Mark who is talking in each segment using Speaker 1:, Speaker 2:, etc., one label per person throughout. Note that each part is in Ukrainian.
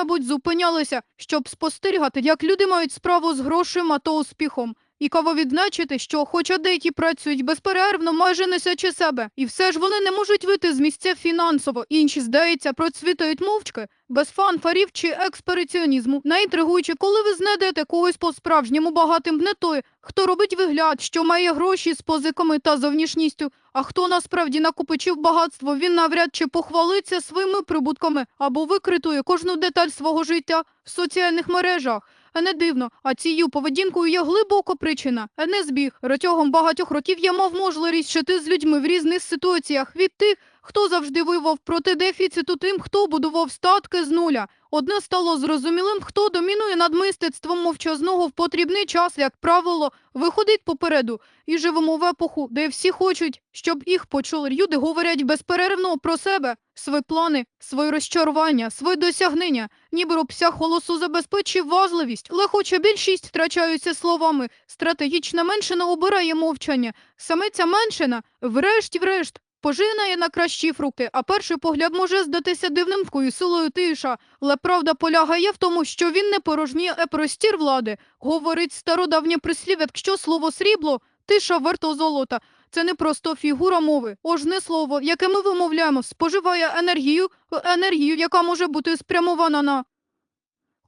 Speaker 1: коли-небудь зупинялися, щоб спостерігати, як люди мають справу з грошима та успіхом. І каво відзначити, що, хоча деякі працюють безперервно, майже несячи себе, і все ж вони не можуть вийти з місця фінансово, інші, здається, процвітають мовчки, без фанфарів чи експериціонізму. Найінтригуючи, коли ви знайдете когось по-справжньому багатим не той, хто робить вигляд, що має гроші з позиками та зовнішністю, а хто насправді накопичив багатство, він навряд чи похвалиться своїми прибутками або викритує кожну деталь свого життя в соціальних мережах. А не дивно, а цією поведінкою є глибока причина, не збіг. Протягом багатьох років я мав можливість жити з людьми в різних ситуаціях від тих, хто завжди вивав проти дефіциту, тим, хто будував статки з нуля. Одне стало зрозумілим, хто домінує над мистецтвом мовчазного в потрібний час, як правило, виходить попереду. І живемо в епоху, де всі хочуть, щоб їх почули. Люди говорять безперервно про себе, свої плани, свої розчарування, свої досягнення. Ніби робся голосу забезпечив важливість, але хоча більшість втрачаються словами. Стратегічна меншина обирає мовчання. Саме ця меншина, врешті-врешт, пожинає на кращі фрукти, а перший погляд може здатися дивним силою тиша. Але правда полягає в тому, що він не порожніє, а простір влади. Говорить стародавнє прислів, якщо слово срібло, тиша варто золота. Це не просто фігура мови, ожне слово, яке ми вимовляємо, споживає енергію, енергію, яка може бути спрямована на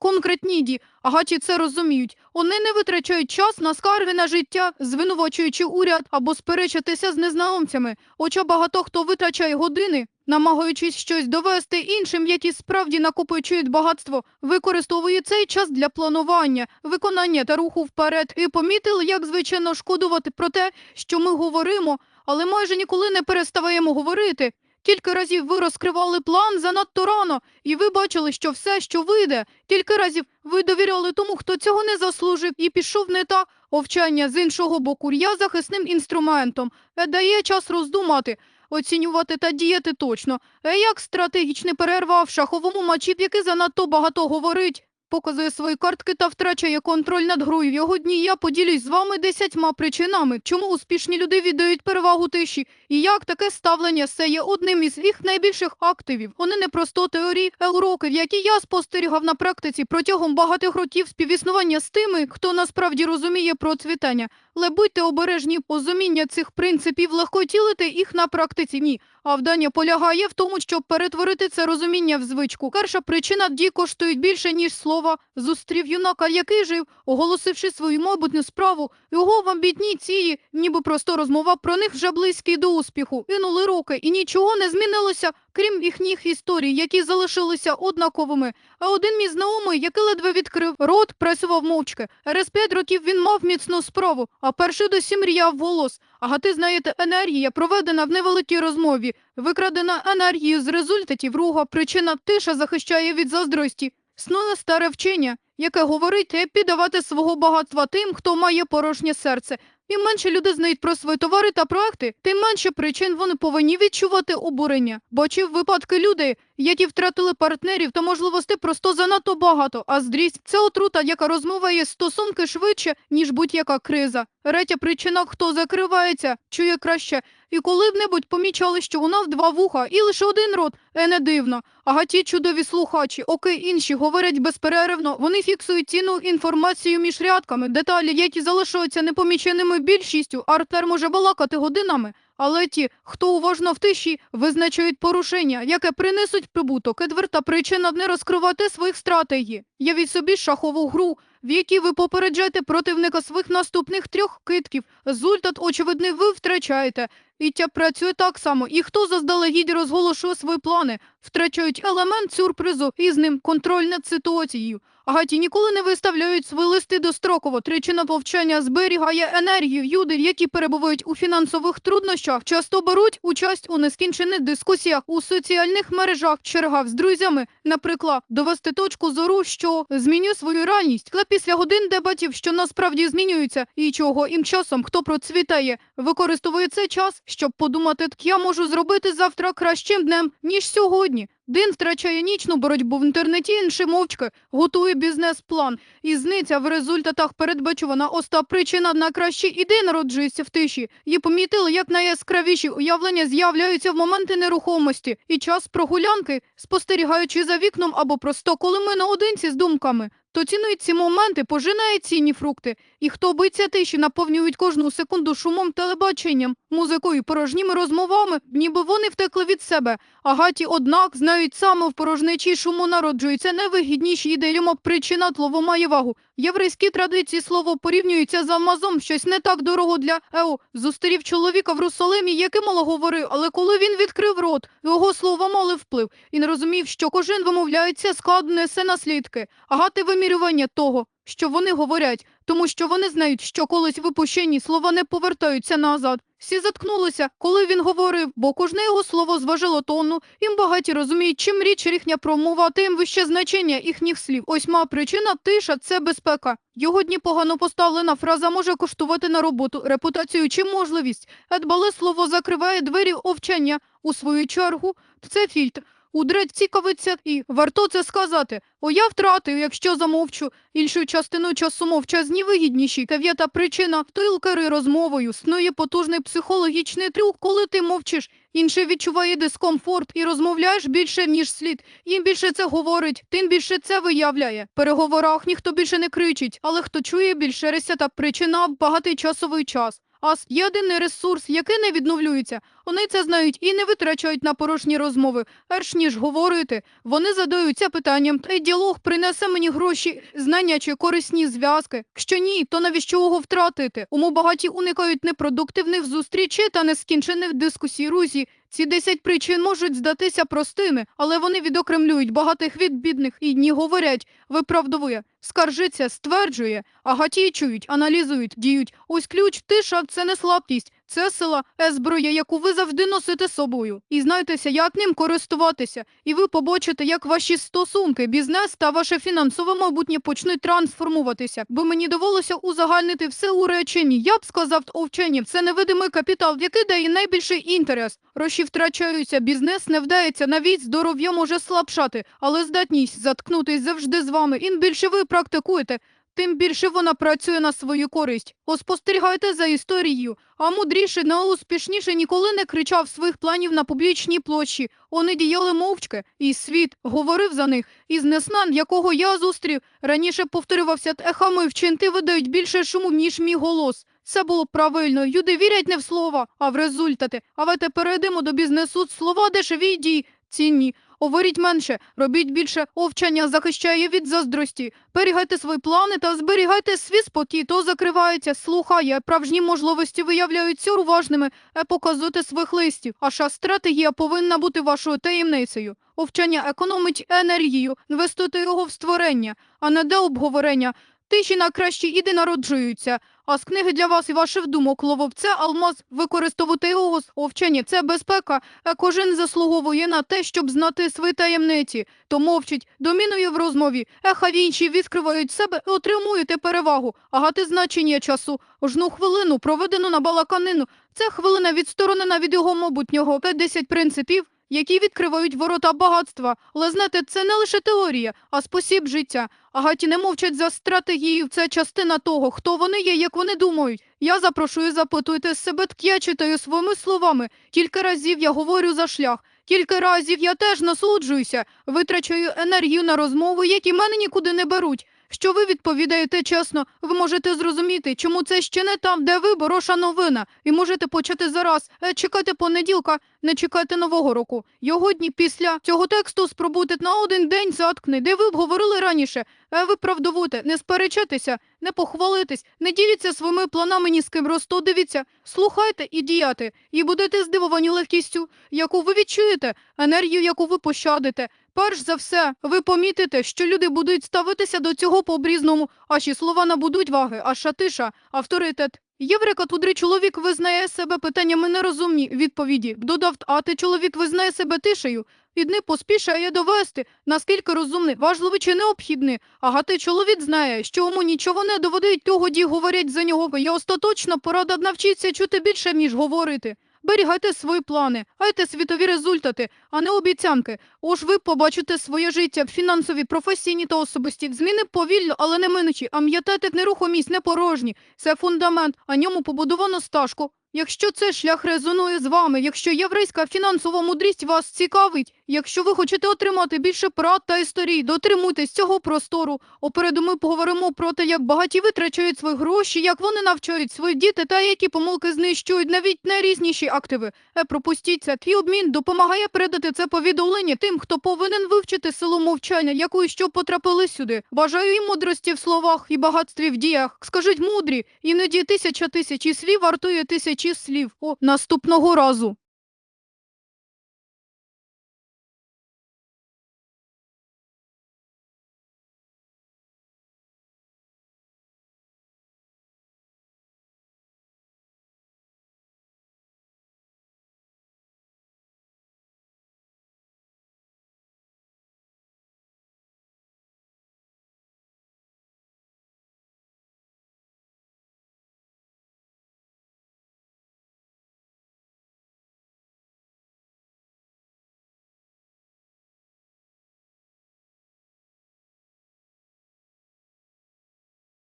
Speaker 1: конкретні дії. Агаті це розуміють. Вони не витрачають час на скарги на життя, звинувачуючи уряд або сперечатися з незнайомцями. Хоча багато хто витрачає години, намагаючись щось довести іншим, які справді накопичують багатство, використовує цей час для планування, виконання та руху вперед. І помітили, як звичайно шкодувати про те, що ми говоримо, але майже ніколи не переставаємо говорити. Кілька разів ви розкривали план занадто рано, і ви бачили, що все, що вийде. Кілька разів ви довіряли тому, хто цього не заслужив, і пішов не та овчання з іншого боку. Я захисним інструментом. Е, Дає час роздумати, оцінювати та діяти точно. Е, Як стратегічний перерва в шаховому матчі, який занадто багато говорить. Показує свої картки та втрачає контроль над грою. Його дні я поділюсь з вами десятьма причинами, чому успішні люди віддають перевагу тиші, і як таке ставлення це є одним із їх найбільших активів. Вони не просто теорії, а уроки, які я спостерігав на практиці протягом багатьох років співіснування з тими, хто насправді розуміє процвітання. Будьте обережні, розуміння цих принципів легко тілити їх на практиці. Ні. А вдання полягає в тому, щоб перетворити це розуміння в звичку. Перша причина дій коштують більше, ніж слова. Зустрів юнака, який жив, оголосивши свою майбутню справу. Його в амбітній ції, ніби просто розмова про них вже близький до успіху. Інули роки, і нічого не змінилося, крім їхніх історій, які залишилися однаковими. А один мій знайомий, який ледве відкрив рот, працював мовчки. Через п'ять років він мав міцну справу, а перший досі мріяв голос. Ага, ти знаєте, енергія, проведена в невеликій розмові, викрадена енергія з результатів руга, причина тиша захищає від заздрості. Снує старе вчення, яке говорить піддавати свого багатства тим, хто має порожнє серце. Чим менше люди знають про свої товари та проекти, тим менше причин вони повинні відчувати обурення. Бо чи випадки людей, які втратили партнерів та можливостей просто занадто багато, а здрість це отрута, яка розмиває стосунки швидше, ніж будь-яка криза. Ретя причина, хто закривається, чує краще. І коли б небудь помічали, що вона в два вуха і лише один рот, е не дивно. Ага ті чудові слухачі, окей, інші говорять безперервно, вони фіксують цінну інформацію між рядками, деталі, які залишаються непоміченими більшістю. Артер може балакати годинами. Але ті, хто уважно в тиші, визначають порушення, яке принесуть прибуток. Четверта причина не розкривати своїх стратегій. Явіть собі шахову гру, в якій ви попереджаєте противника своїх наступних трьох китків. Результат, очевидний, ви втрачаєте. І ця працює так само. І хто заздалегідь розголошує свої плани, втрачають елемент сюрпризу і з ним контроль над ситуацією. Агаті ніколи не виставляють свої листи достроково. Тричина повчання зберігає енергію. Люди, які перебувають у фінансових труднощах, часто беруть участь у нескінчених дискусіях у соціальних мережах, чергах з друзями. Наприклад, довести точку зору, що змінює свою реальність. Але після годин дебатів, що насправді змінюються, і чого їм часом хто процвітає, використовує цей час, щоб подумати, я можу зробити завтра кращим днем ніж сьогодні. Дин втрачає нічну боротьбу в інтернеті, інший мовчки готує бізнес-план. І зниця в результатах передбачувана оста причина на кращі ідеї народжується в тиші. Її помітили, як найяскравіші уявлення з'являються в моменти нерухомості і час прогулянки, спостерігаючи за вікном або просто коли ми наодинці з думками. То цінують ці моменти, пожинає цінні фрукти. І хто боїться тиші, наповнюють кожну секунду шумом телебаченням, музикою, порожніми розмовами, ніби вони втекли від себе. Агаті, однак, знають саме в порожнечі шуму народжуються найвигідніші йому причина тлово має вагу. Єврейські традиції слово порівнюються з алмазом, щось не так дорого для Ео. Зустрів чоловіка в Русалимі, який мало говорив, але коли він відкрив рот, його слова мали вплив і не розумів, що кожен вимовляється, склад несе наслідки. Агати вимірювання того, що вони говорять, тому що вони знають, що колись випущені слова не повертаються назад. Всі заткнулися, коли він говорив, бо кожне його слово зважило тонну, їм багаті розуміють, чим річ їхня промова, тим вище значення їхніх слів. Осьма причина тиша це безпека. Його дні погано поставлена фраза може коштувати на роботу, репутацію чи можливість. Едбале слово закриває двері овчання. У свою чергу це фільтр. Удрать цікавиться і варто це сказати. О, я втратив, якщо замовчу. Іншу частину часу мовчазні вигідніші. Кав'ята причина втилкери розмовою. Снує потужний психологічний трюк, коли ти мовчиш. Інший відчуває дискомфорт і розмовляєш більше, ніж слід. Їм більше це говорить, тим більше це виявляє. В переговорах ніхто більше не кричить, але хто чує більше ресята причина в багатий часовий час. Ас єдиний ресурс, який не відновлюється. Вони це знають і не витрачають на порожні розмови. Перш ніж говорити, вони задаються питанням, та й діалог принесе мені гроші, знання чи корисні зв'язки. Якщо ні, то навіщо його втратити? Уму багаті уникають непродуктивних зустрічей та нескінчених дискусій рузі. Ці 10 причин можуть здатися простими, але вони відокремлюють багатих від бідних і дні говорять, виправдовує, скаржиться, стверджує, а гатії чують, аналізують, діють. Ось ключ, тиша це не слабкість, це сила, е зброя, яку ви завжди носите з собою. І знаєтеся, як ним користуватися. І ви побачите, як ваші стосунки, бізнес та ваше фінансове майбутнє почнуть трансформуватися. Бо мені довелося узагальнити все у реченні. Я б сказав, овчені, це невидимий капітал, який дає найбільший інтерес. Гроші втрачаються, бізнес не вдається, навіть здоров'я може слабшати, але здатність заткнутись завжди з вами. Ім більше ви практикуєте, тим більше вона працює на свою користь. Поспостерігайте за історією, а мудріше, найуспішніше ніколи не кричав своїх планів на публічній площі. Вони діяли мовчки, і світ говорив за них. Із неснан, якого я зустрів, раніше повторювався ехами вчинки видають більше шуму, ніж мій голос. Це було правильно. Люди вірять не в слова, а в результати. А перейдемо до бізнесу. Слова дешеві дії цінні. Говоріть менше, робіть більше, овчання захищає від заздрості. Берігайте свої плани та зберігайте свій спокій, то закривається, слухає, правжні можливості виявляються уважними, е показуйте своїх листів. Ваша стратегія повинна бути вашою таємницею. Овчання економить енергію, інвестуйте його в створення, а не де обговорення. Тиші на кращі іди народжуються. А з книги для вас і ваших думок ловов це алмаз, використовувати його з овчення. Це безпека. А кожен заслуговує на те, щоб знати свої таємниці. То мовчить, домінує в розмові. Еха інші відкривають себе і отримуєте перевагу. Агати значення часу. Жну хвилину, проведену на балаканину. Це хвилина відсторонена від його майбутнього. 50 принципів, які відкривають ворота багатства. Але знаєте, це не лише теорія, а спосіб життя. Агаті не мовчать за стратегією. Це частина того, хто вони є, як вони думають. Я запрошую, запитуйте себе, я читаю своїми словами. Кілька разів я говорю за шлях. Кілька разів я теж насолоджуюся, витрачаю енергію на розмови, які мене нікуди не беруть. Що ви відповідаєте чесно, ви можете зрозуміти, чому це ще не там, де ви хороша новина, і можете почати зараз. Е, чекайте понеділка, не чекайте нового року. Його дні після цього тексту спробуйте на один день заткни, де ви обговорили раніше. Е, виправдовуйте, не сперечайтеся, не похвалитесь, не діліться своїми планами ні з ким просто дивіться, слухайте і діяти, і будете здивовані легкістю, яку ви відчуєте, енергію, яку ви пощадите. Перш за все, ви помітите, що люди будуть ставитися до цього по-обрізному, ваші слова набудуть ваги, а шатиша – авторитет. Єврика тудрий чоловік визнає себе питаннями нерозумні відповіді. Додав, а ти чоловік визнає себе тишею. Відни поспішає довести, наскільки розумний, важливий чи необхідний. Агати чоловік знає, що йому нічого не доводить, то годі говорять за нього. Я остаточно порада навчитися чути більше, ніж говорити. Берігайте свої плани, гайте світові результати, а не обіцянки. Ож ви побачите своє життя, фінансові, професійні та особисті. Зміни повільно, але не минучі. Пам'ятайте, нерухомість не порожні. Це фундамент, а ньому побудовано стажку. Якщо цей шлях резонує з вами, якщо єврейська фінансова мудрість вас цікавить, якщо ви хочете отримати більше порад та історій, дотримуйтесь цього простору. Опереду ми поговоримо про те, як багаті витрачають свої гроші, як вони навчають свої діти та які помилки знищують навіть найрізніші активи. Е, пропустіть це. Твій обмін допомагає передати це повідомлення тим, хто повинен вивчити силу мовчання, якою що потрапили сюди. Бажаю їм мудрості в словах і багатстві в діях. Скажіть мудрі, іноді тисяча тисячі слів вартує тисячі слів. у наступного разу.